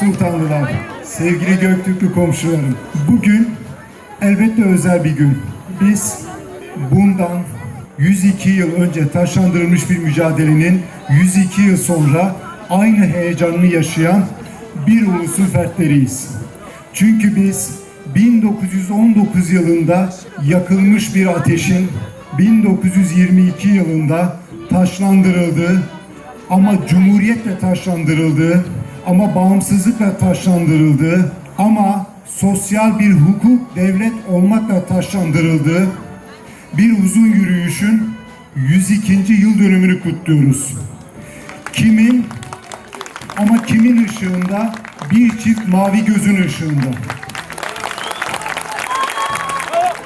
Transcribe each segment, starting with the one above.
Karamanlılar, sevgili Göktürklü komşularım. Bugün elbette özel bir gün. Biz bundan 102 yıl önce taşlandırılmış bir mücadelenin 102 yıl sonra aynı heyecanını yaşayan bir ulusun fertleriyiz. Çünkü biz 1919 yılında yakılmış bir ateşin 1922 yılında taşlandırıldığı ama cumhuriyetle taşlandırıldığı ama bağımsızlıkla taşlandırıldığı ama sosyal bir hukuk devlet olmakla taşlandırıldığı bir uzun yürüyüşün 102. yıl dönümünü kutluyoruz. Kimin ama kimin ışığında? Bir çift mavi gözün ışığında.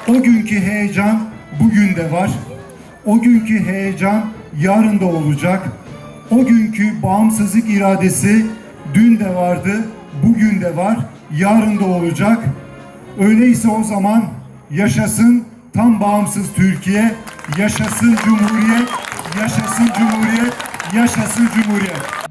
O günkü heyecan bugün de var. O günkü heyecan yarın da olacak. O günkü bağımsızlık iradesi dün de vardı, bugün de var, yarın da olacak. Öyleyse o zaman yaşasın tam bağımsız Türkiye, yaşasın Cumhuriyet, yaşasın Cumhuriyet, yaşasın Cumhuriyet.